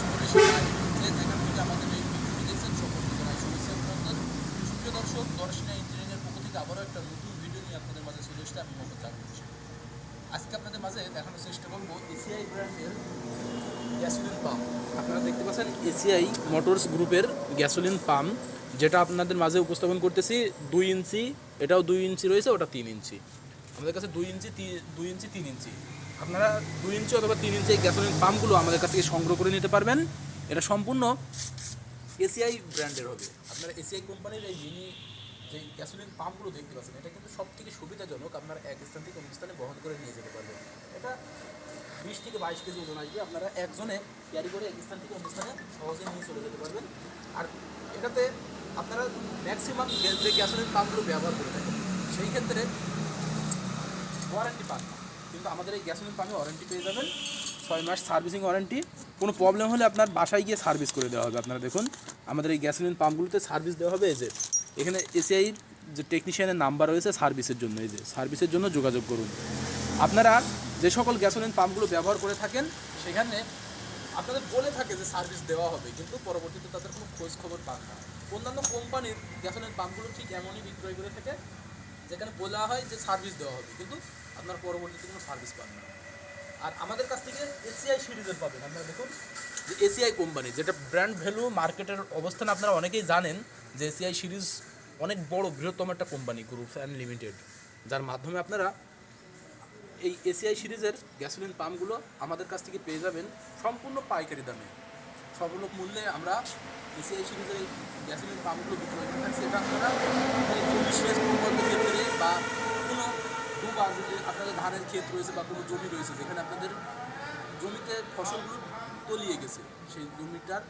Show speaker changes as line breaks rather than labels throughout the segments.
সকলে সবাই যে যেখান আমাদের এই ভিডিওটি দেখছেন সকলকে জানাই শুভেচ্ছা অভিনন্দন সুপ্রিয় দর্শক, দর্শনা ইঞ্জিনিয়ারিংয়ের পক্ষ থেকে আবারও একটা নতুন ভিডিও নিয়ে আপনাদের মাঝে চলে এসেছে। আমি মোহাম্মদ হোসেন। আজকে আপনাদের মাঝে দেখানোর চেষ্টা করব এসিআই ব্র্যান্ডের গ্যাসোলিন পাম্প। আপনারা দেখতে পাচ্ছেন এসিআই মোটরস গ্রুপের গ্যাসোলিন পাম্প, যেটা আপনাদের মাঝে উপস্থাপন করতেছি দুই ইঞ্চি। এটাও দুই ইঞ্চি রয়েছে, ওটা তিন ইঞ্চি। আমাদের কাছে দুই ইঞ্চি দুই ইঞ্চি, তিন ইঞ্চি। আপনারা দুই ইঞ্চি অথবা তিন ইঞ্চি গ্যাসোলিন পাম্পগুলো আমাদের কাছ থেকে সংগ্রহ করে নিতে পারবেন। এটা সম্পূর্ণ এসিআই ব্র্যান্ডের হবে। আপনারা এসিআই কোম্পানির এই মিনি যে গ্যাসোলিন পাম্পগুলো দেখতে পাচ্ছেন, এটা কিন্তু সব থেকে সুবিধাজনক আপনারা এক স্থান থেকে অন্য স্থানে বহন করে নিয়ে যেতে পারবেন। এটা বিশ থেকে বাইশ কেজি ওজন আসবে, আপনারা একজনে ক্যারি করে এক স্থান থেকে অন্য স্থানে সহজে নিয়ে চলে যেতে পারবেন। আর এটাতে আপনারা ম্যাক্সিমাম যে গ্যাসোলিন পাম্পগুলো ব্যবহার করে থাকেন, সেই ক্ষেত্রে ওয়ারেন্টি পান। কিন্তু আমাদের এই গ্যাসোলিন পাম্পে ওয়ারেন্টি পেয়ে যাবেন। ছয় মাস সার্ভিসিং ওয়ারেন্টি কোনো প্রবলেম হলে আপনার বাসায় গিয়ে সার্ভিস করে দেওয়া হবে। আপনারা দেখুন, আমাদের এই গ্যাসোলিন পাম্পগুলোতে সার্ভিস দেওয়া হবে এই যে। এখানে এসিআই যে টেকনিশিয়ানের নাম্বার রয়েছে সার্ভিসের জন্য, এই যে। সার্ভিসের জন্য যোগাযোগ করুন। আপনারা যে সকল গ্যাসোলিন পাম্পগুলো ব্যবহার করে থাকেন, সেখানে আপনাদের বলে থাকে যে সার্ভিস দেওয়া হবে, কিন্তু পরবর্তীতে তাদের কোনো খোঁজ খবর পান না। অন্যান্য কোম্পানির গ্যাসোলিন পাম্পগুলো ঠিক এমনই বিক্রয় করে থাকে, যেখানে বলা হয় যে সার্ভিস দেওয়া হবে। কিন্তু আপনার পরবর্তীতে কোনো সার্ভিস পান না। আর আমাদের কাছ থেকে এসিআই সিরিজের পাবেন। আপনারা দেখুন, যে এসিআই কোম্পানি যেটা ব্র্যান্ড ভ্যালু মার্কেটের অবস্থান আপনারা অনেকেই জানেন, যে এসিআই সিরিজ অনেক বড়, বৃহত্তম একটা কোম্পানি গ্রুপ অ্যান্ড লিমিটেড যার মাধ্যমে আপনারা এই এসিআই সিরিজের গ্যাসোলিন পাম্পগুলো আমাদের কাছ থেকে পেয়ে যাবেন সম্পূর্ণ পাইকারি দামে। সর্বলোক মূল্যে আমরা এসিআই সিরিজের গ্যাসোলিন পাম্পগুলো বিক্রয় করে থাকছি আপনারা চল্লিশ সেচ প্রকল্পের ক্ষেত্রে বা কোনো ডুবা যদি আপনাদের ধানের ক্ষেত রয়েছে বা কোনো জমি রয়েছে, যেখানে আপনাদের জমিতে ফসলগুলো তলিয়ে গেছে, সেই জমিটার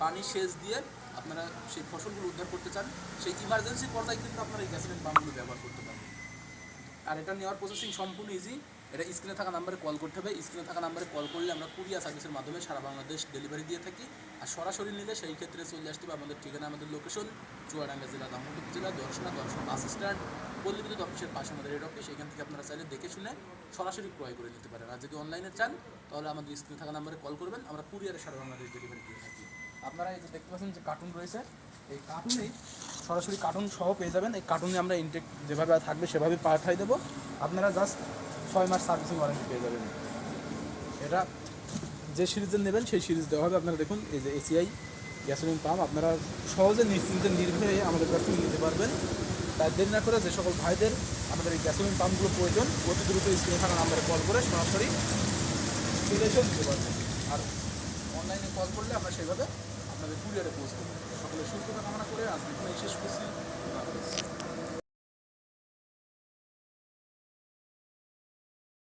পানি সেচ দিয়ে আপনারা সেই ফসলগুলো উদ্ধার করতে চান, সেই ইমার্জেন্সি পর্যায়ে কিন্তু আপনারা এই গ্যাসোলিন পাম্পগুলো ব্যবহার করতে পারেন আর এটা নেওয়ার প্রসেসিং সম্পূর্ণ ইজি এটা স্ক্রিনে থাকা নাম্বারে কল করতে হবে। স্ক্রিনে থাকা নাম্বারে কল করলে আমরা কুরিয়ার সার্ভিসের মাধ্যমে সারা বাংলাদেশ ডেলিভারি দিয়ে থাকি। আর সরাসরি নিলে সেই ক্ষেত্রে চলে আসতে হবে আমাদের ঠিকানা, আমাদের লোকেশন চুয়াডাঙ্গা জেলা দামোদর জেলা, দর্শনা দর্শনা বাস স্ট্যান্ড পল্লী অফিসের পাশে আমাদের হেড অফিস এখান থেকে আপনারা চাইলে দেখে শুনে সরাসরি ক্রয় করে নিতে পারেন। আর যদি অনলাইনে চান, তাহলে আমাদের স্ক্রিনে থাকা নাম্বারে কল করবেন। আমরা কুরিয়ারে সারা বাংলাদেশ ডেলিভারি দিয়ে থাকি। আপনারা এই যে দেখতে পাচ্ছেন যে কার্টুন রয়েছে, এই কার্টুনেই সরাসরি কার্টুন সহ পেয়ে যাবেন। এই কার্টুনে আমরা ইনটেক যেভাবে থাকবে, সেভাবে পাঠাই দেবো। আপনারা জাস্ট ছয় মাস সার্ভিসিং ওয়ারেন্টি পেয়ে যাবেন। এটা যে সিরিজের নেবেন, সেই সিরিজ দেওয়া হবে। আপনারা দেখুন, এই যে এসিআই গ্যাসোলিন পাম্প আপনারা সহজে নিশ্চিন্তে নির্ভয়ে আমাদের কাছ থেকে নিতে পারবেন। তাই দেরি না করে যে সকল ভাইদের আমাদের এই গ্যাসোলিন পাম্পগুলো প্রয়োজন, অতি দ্রুত স্ক্রিনে থাকা নাম্বারে কল করে সরাসরি চলে এসেও পারবেন। আর অনলাইনে কল করলে আমরা সেভাবে আপনাদের কুরিয়ারে পৌঁছে দেবো। সকলে সুস্থতা কামনা করে